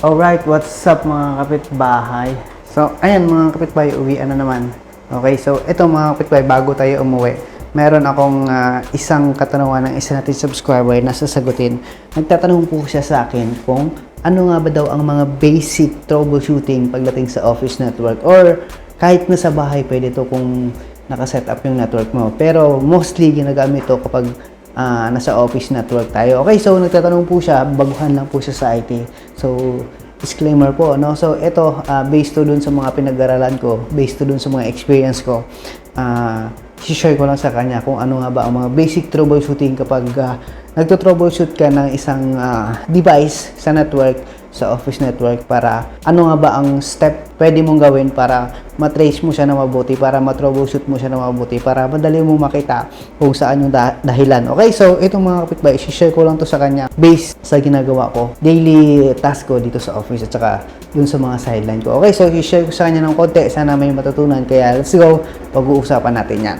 Alright, what's up mga kapitbahay? So, ayan mga kapitbahay, uwi na naman. Okay, so ito mga kapitbahay, bago tayo umuwi, meron akong ah, isang katanungan ng isa nating subscriber na sasagutin. Nagtatanong po siya sa akin kung ano nga ba daw ang mga basic troubleshooting pagdating sa office network or kahit nasa bahay pwede to kung nakaset up yung network mo. Pero mostly ginagamit to kapag ah, nasa office network tayo. Okay, so nagtatanong po siya, baguhan lang po siya sa IT. So, disclaimer po, no? So, ito, ah, based to dun sa mga pinag-aralan ko, based to dun sa mga experience ko, ah, share ko lang sa kanya kung ano nga ba ang mga basic troubleshooting kapag ah, nagto-troubleshoot ka ng isang ah, device sa network, sa office network para ano nga ba ang step pwede mong gawin para matrace mo siya na mabuti, para matroubleshoot mo siya na mabuti, para madali mo makita kung saan yung dah- dahilan. Okay, so itong mga kapitbahay, share ko lang to sa kanya based sa ginagawa ko, daily task ko dito sa office at saka dun sa mga sideline ko. Okay, so share ko sa kanya ng konti, sana may matutunan. Kaya let's go, pag-uusapan natin yan.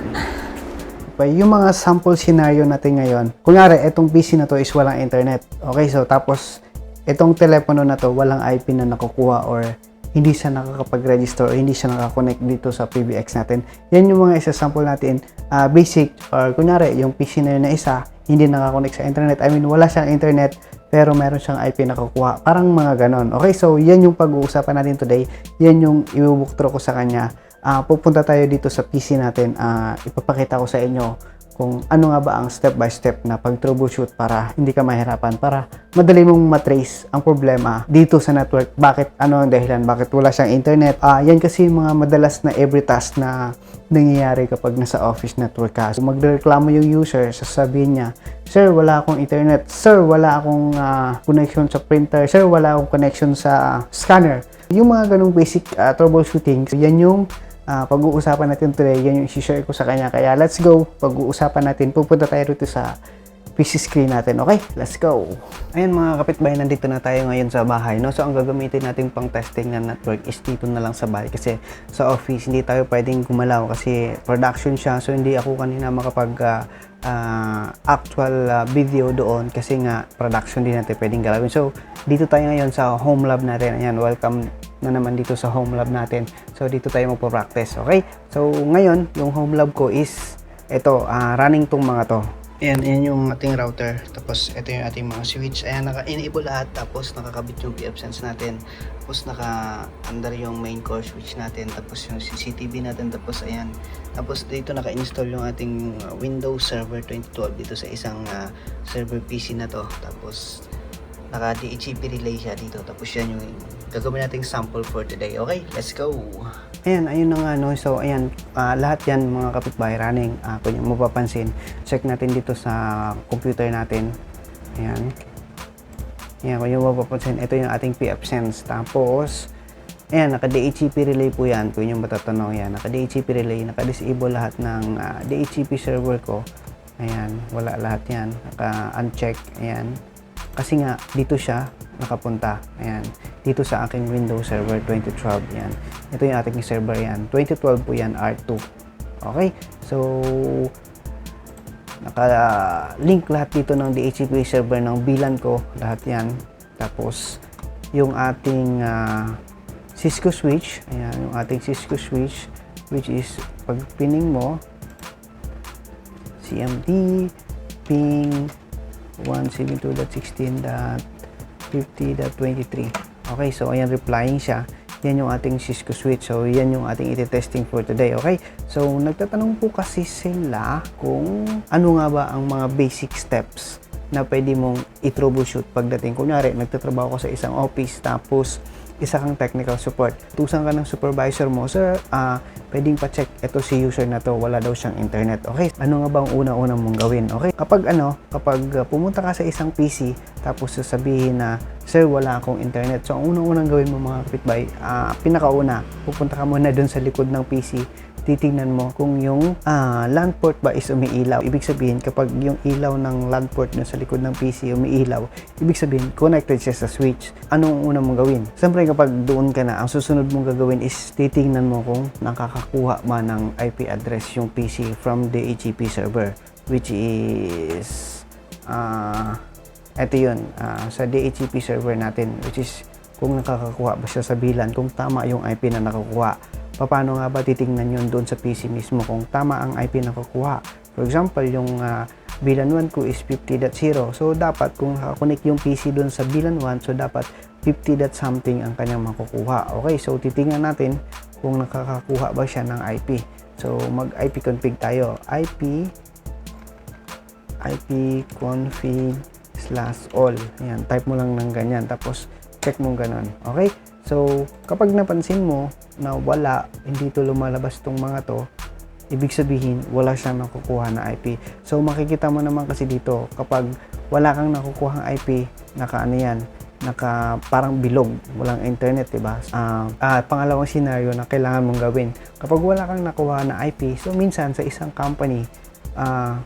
Okay, yung mga sample scenario natin ngayon, kunyari, itong PC na to is walang internet. Okay, so tapos, itong telepono na to, walang IP na nakukuha or hindi siya nakakapag-register or hindi siya nakakonect dito sa PBX natin. Yan yung mga isa sample natin, ah, basic or kunyari, yung PC na yun na isa, hindi nakakonect sa internet. I mean, wala siyang internet, pero meron siyang IP na nakukuha. Parang mga ganon. Okay, so yan yung pag-uusapan natin today. Yan yung ibubuktro ko sa kanya Ah, pupunta tayo dito sa PC natin. Ah, ipapakita ko sa inyo kung ano nga ba ang step by step na pag-troubleshoot para hindi ka mahirapan, para madali mong matrace ang problema dito sa network. Bakit, ano ang dahilan, bakit wala siyang internet. Ah, yan kasi yung mga madalas na every task na nangyayari kapag nasa office network ka. So, magreklamo yung user, sasabihin niya, Sir, wala akong internet. Sir, wala akong ah, connection sa printer. Sir, wala akong connection sa scanner. Yung mga ganong basic ah, troubleshooting, yan yung Ah, pag-uusapan natin today, yan yung i-share ko sa kanya. Kaya let's go, pag-uusapan natin. Pupunta tayo rito sa PC screen natin. Okay, let's go. Ayan mga kapitbahay, nandito na tayo ngayon sa bahay. No? So ang gagamitin natin pang testing ng network is dito na lang sa bahay. Kasi sa office, hindi tayo pwedeng gumalaw kasi production siya. So hindi ako kanina makapag ah, ah, actual ah, video doon kasi nga production din natin pwedeng galawin. So dito tayo ngayon sa home lab natin. Ayan, welcome na naman dito sa home lab natin. So dito tayo magpo-practice, okay? So ngayon, yung home lab ko is ito, ah, running tong mga to. Ayan, ayan yung ating router. Tapos ito yung ating mga switch. Ayan, naka-enable lahat. Tapos nakakabit yung PF sense natin. Tapos naka-under yung main core switch natin. Tapos yung CCTV natin. Tapos ayan. Tapos dito naka-install yung ating uh, Windows Server 2012 dito sa isang uh, server PC na to. Tapos naka DHCP relay siya dito. Tapos yan yung gagawin nating sample for today. Okay, let's go! Ayan, ayun na nga no. So, ayan, ah, lahat yan mga kapitbahay running. Uh, kung yung mapapansin, check natin dito sa computer natin. Ayan. Ayan, kung yung mapapansin, ito yung ating PF Sense. Tapos, ayan, naka-DHCP relay po yan. Kung yung matatanong yan, naka-DHCP relay, naka-disable lahat ng ah, DHCP server ko. Ayan, wala lahat yan. Naka-uncheck, ayan. Kasi nga, dito siya nakapunta. Ayan. Dito sa aking Windows Server 2012. Yan. Ito yung ating server yan. 2012 po yan, R2. Okay? So, naka-link lahat dito ng DHCP server ng bilan ko. Lahat yan. Tapos, yung ating ah, Cisco switch. Ayan, yung ating Cisco switch which is pag pining mo CMD ping 172.16.50.23 Okay, so ayan replying siya. Yan yung ating Cisco switch. So yan yung ating iti-testing for today. Okay? So nagtatanong po kasi sila kung ano nga ba ang mga basic steps na pwede mong i-troubleshoot pagdating. Kunyari, nagtatrabaho ka sa isang office tapos isa kang technical support. Tusan ka ng supervisor mo, Sir, ah, pwedeng pa-check ito si user na to, wala daw siyang internet. Okay, ano nga ba ang una-una mong gawin? Okay, kapag ano, kapag pumunta ka sa isang PC, tapos sasabihin na, Sir, wala akong internet. So, ang unang-unang gawin mo mga kapitbahay, ah, pinakauna, pupunta ka muna dun sa likod ng PC, titingnan mo kung yung ah, LAN port ba is umiilaw. Ibig sabihin, kapag yung ilaw ng LAN port dun sa likod ng PC umiilaw, ibig sabihin, connected siya sa switch. Anong una mong gawin? Siyempre, kapag doon ka na, ang susunod mong gagawin is titingnan mo kung nakakakuha ba ng IP address yung PC from the HTTP server, which is, ah, ito yun, ah, sa DHCP server natin, which is kung nakakakuha ba siya sa bilan, kung tama yung IP na nakakuha. Paano nga ba titingnan yun doon sa PC mismo kung tama ang IP na nakukuha? For example, yung ah, bilan 1 ko is 50.0. So, dapat kung nakakonect yung PC doon sa bilan 1, so dapat 50 dot something ang kanyang makukuha. Okay, so titingnan natin kung nakakakuha ba siya ng IP. So, mag IP config tayo. IP IP config slash all. Ayan, type mo lang ng ganyan. Tapos, check mo ganun. Okay? So, kapag napansin mo na wala, hindi to lumalabas tong mga to, ibig sabihin, wala siyang nakukuha na IP. So, makikita mo naman kasi dito, kapag wala kang nakukuha IP, naka ano yan, naka parang bilog, walang internet, 'di ba? Ah, at pangalawang scenario na kailangan mong gawin. Kapag wala kang nakuha na IP, so minsan sa isang company, ah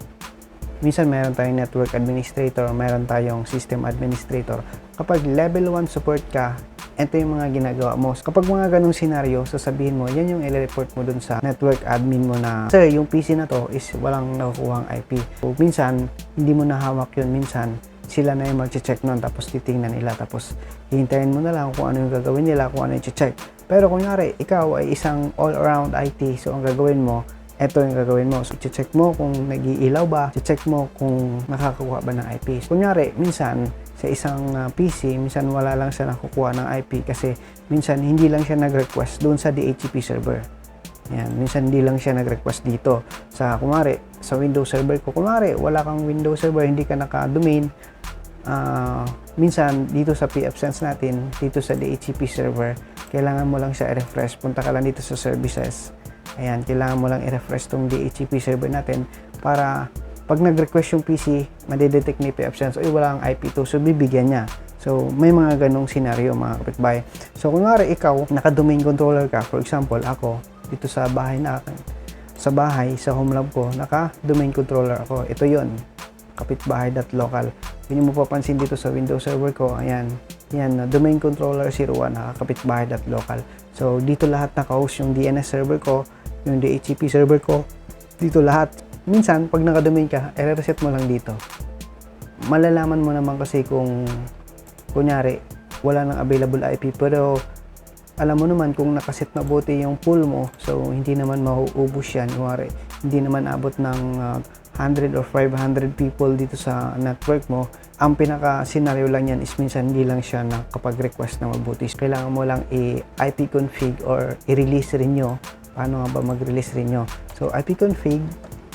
minsan meron tayong network administrator, meron tayong system administrator. Kapag level 1 support ka, ito yung mga ginagawa mo. Kapag mga ganong senaryo, sasabihin mo, yan yung i-report mo dun sa network admin mo na, Sir, yung PC na to is walang nakukuhang IP. So, minsan, hindi mo nahawak yun. Minsan, sila na yung mag-check nun, tapos titingnan nila, tapos hihintayin mo na lang kung ano yung gagawin nila, kung ano yung check. Pero kunyari, ikaw ay isang all-around IT, so ang gagawin mo, eto yung gagawin mo. So, check mo kung nag-iilaw ba, check mo kung nakakakuha ba ng IP. Kunyari, minsan, sa isang uh, PC, minsan wala lang siya nakukuha ng IP kasi minsan hindi lang siya nag-request doon sa DHCP server. Yan, minsan hindi lang siya nag-request dito. Sa kumari, sa Windows server ko, kumari, wala kang Windows server, hindi ka naka-domain, ah, minsan dito sa pfSense natin, dito sa DHCP server, kailangan mo lang siya i-refresh. Punta ka lang dito sa services. Ayan, kailangan mo lang i-refresh tong DHCP server natin para pag nag-request yung PC, madidetect ni pfSense, oy wala ang IP2, so bibigyan niya. So, may mga ganong scenario mga kapitbahay. So, kunwari ikaw, naka-domain controller ka, for example, ako, dito sa bahay na akin, sa bahay, sa home lab ko, naka-domain controller ako. Ito yon kapitbahay.local. Yun yung mapapansin dito sa Windows server ko. Ayan, yan, domain controller 01, nakakapitbahay.local. So, dito lahat naka-host yung DNS server ko, yung DHCP server ko, dito lahat. Minsan, pag naka-domain ka, i-reset mo lang dito. Malalaman mo naman kasi kung, kunyari, wala nang available IP, pero alam mo naman kung nakaset na buti yung pool mo, so hindi naman mauubos yan. Kuwari, hindi naman abot ng uh, 100 or 500 people dito sa network mo. Ang pinaka-scenario lang yan is minsan hindi lang siya nakapag-request na mabuti. Kailangan mo lang i-IP config or i-release rin nyo. Paano nga ba mag-release rin nyo? So, IP config,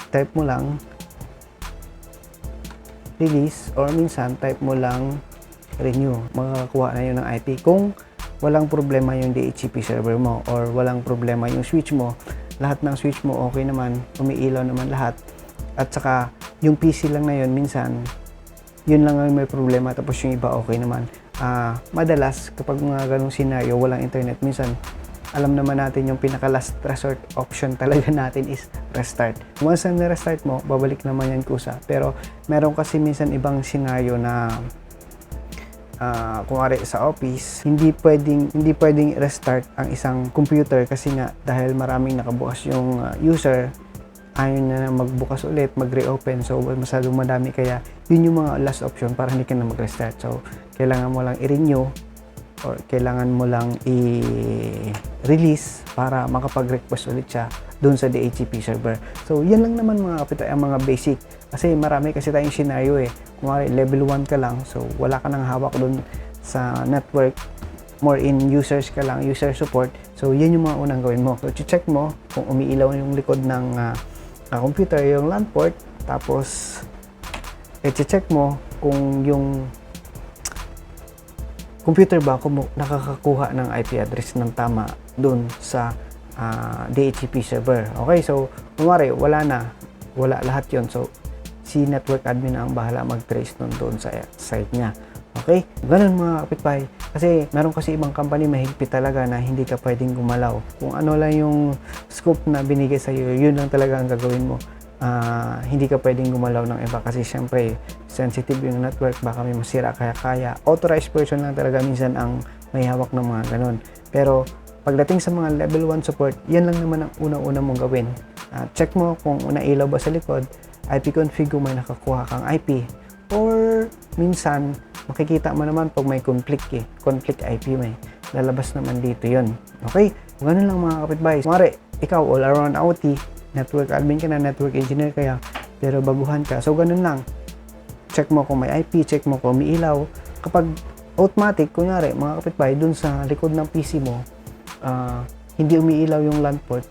type mo lang release or minsan type mo lang renew. Makakakuha na yun ng IP. Kung walang problema yung DHCP server mo or walang problema yung switch mo, lahat ng switch mo okay naman, umiilaw naman lahat. At saka yung PC lang na yun minsan yun lang ang may problema tapos yung iba okay naman. Ah, madalas kapag mga ganong scenario, walang internet minsan alam naman natin yung pinaka last resort option talaga natin is restart. Once na restart mo, babalik naman yan kusa. Pero meron kasi minsan ibang scenario na uh, kunwari sa office, hindi pwedeng hindi pwedeng restart ang isang computer kasi nga dahil maraming nakabukas yung uh, user ayaw na magbukas ulit, mag-reopen. So, masyadong madami. Kaya, yun yung mga last option para hindi ka na mag-restart. So, kailangan mo lang i-renew or kailangan mo lang i-release para makapag-request ulit siya doon sa DHCP server. So, yan lang naman mga kapita, ang mga basic. Kasi marami kasi tayong scenario eh. Kung level 1 ka lang, so wala ka nang hawak doon sa network. More in users ka lang, user support. So, yan yung mga unang gawin mo. So, check mo kung umiilaw yung likod ng uh, computer, yung LAN port. Tapos, i-check mo kung yung computer ba kung nakakakuha ng IP address ng tama doon sa uh, DHCP server. Okay, so kumari wala na, wala lahat yon So si network admin ang bahala mag-trace nun doon sa site niya. Okay? Ganun mga kapitbahay. Kasi meron kasi ibang company mahigpit talaga na hindi ka pwedeng gumalaw. Kung ano lang yung scope na binigay sa iyo, yun lang talaga ang gagawin mo. Uh, hindi ka pwedeng gumalaw ng iba kasi syempre sensitive yung network, baka may masira kaya kaya. Authorized person lang talaga minsan ang may hawak ng mga ganun. Pero pagdating sa mga level 1 support, yan lang naman ang unang-una mong gawin. Uh, check mo kung una ilaw ba sa likod, IP config kung may nakakuha kang IP, or minsan makikita mo naman pag may conflict eh. Conflict IP may lalabas naman dito yon Okay? Ganun lang mga kapitbahay. Kumari, ikaw all around OT, network admin ka na, network engineer kaya, pero baguhan ka. So, ganun lang. Check mo kung may IP, check mo kung may ilaw. Kapag automatic, kunyari, mga kapitbahay, dun sa likod ng PC mo, ah, hindi umiilaw yung LAN port,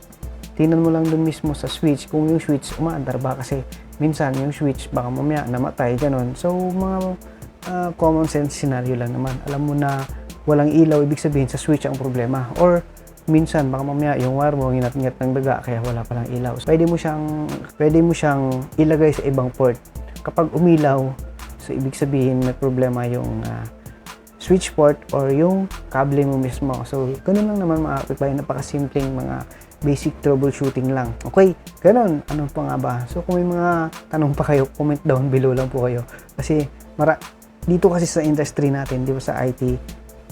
tingnan mo lang dun mismo sa switch kung yung switch umaandar ba kasi minsan yung switch baka mamaya namatay ganun so mga ah, common sense scenario lang naman alam mo na walang ilaw ibig sabihin sa switch ang problema or minsan baka mamaya yung wire mo nginat-nginat ng daga kaya wala palang ilaw so, pwede mo siyang pwede mo siyang ilagay sa ibang port kapag umilaw so ibig sabihin may problema yung ah, switch port or yung kable mo mismo. So, ganun lang naman mga kapitbahay, napakasimpleng mga basic troubleshooting lang. Okay, ganun. Ano pa nga ba? So, kung may mga tanong pa kayo, comment down below lang po kayo. Kasi, mara dito kasi sa industry natin, di ba sa IT,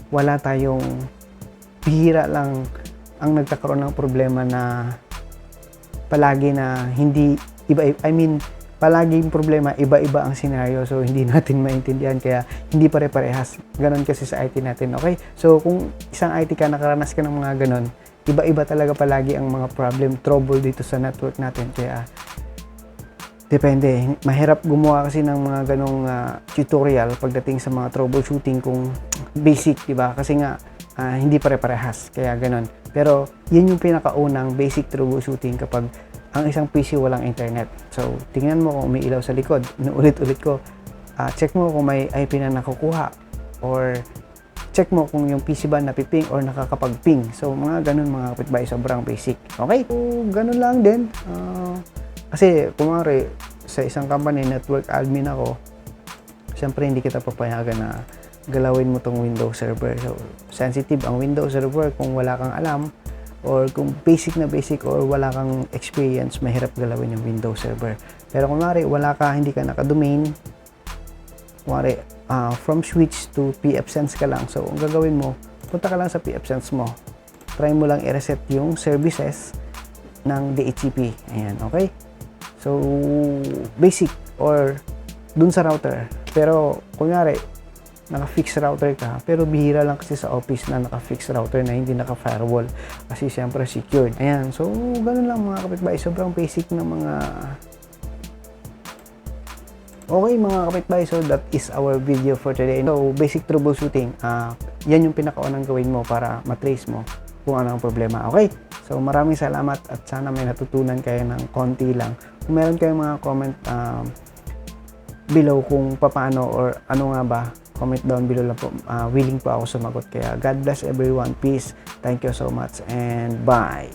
wala tayong bihira lang ang nagkakaroon ng problema na palagi na hindi iba I mean palaging problema iba-iba ang scenario so hindi natin maintindihan kaya hindi pare-parehas. Ganon kasi sa IT natin okay? So kung isang IT ka nakaranas ka ng mga ganon iba-iba talaga palagi ang mga problem trouble dito sa network natin kaya depende. Mahirap gumawa kasi ng mga ganong ah, tutorial pagdating sa mga troubleshooting kung basic di ba? Kasi nga ah, hindi pare-parehas kaya ganon pero yun yung pinakaunang basic troubleshooting kapag ang isang PC walang internet. So, tingnan mo kung may ilaw sa likod. Inuulit-ulit ko. Ah, check mo kung may IP na nakukuha. Or, check mo kung yung PC ba napiping or nakakapag-ping. So, mga ganun mga kapitbahay, sobrang basic. Okay? So, ganun lang din. Ah, kasi, kumari, sa isang company, network admin ako, syempre hindi kita papayagan na galawin mo tong Windows Server. So, sensitive ang Windows Server kung wala kang alam or kung basic na basic or wala kang experience, mahirap galawin yung Windows Server. Pero kung mari, wala ka, hindi ka naka-domain, kumari, ah, from switch to pfSense ka lang. So, ang gagawin mo, punta ka lang sa pfSense mo. Try mo lang i-reset yung services ng DHCP. Ayan, okay? So, basic or dun sa router. Pero, kunyari, naka-fix router ka, pero bihira lang kasi sa office na naka-fix router na hindi naka-firewall. Kasi siyempre secured. Ayan, so ganun lang mga kapitbahay. Sobrang basic na mga Okay mga kapitbahay, so that is our video for today. So, basic troubleshooting, ah yan yung pinakaunang gawin mo para matrace mo kung ano ang problema. Okay? So, maraming salamat at sana may natutunan kayo ng konti lang. Kung meron kayong mga comment um, below kung paano or ano nga ba, comment down below lang po. Ah, willing po ako sumagot. Kaya God bless everyone. Peace. Thank you so much and bye.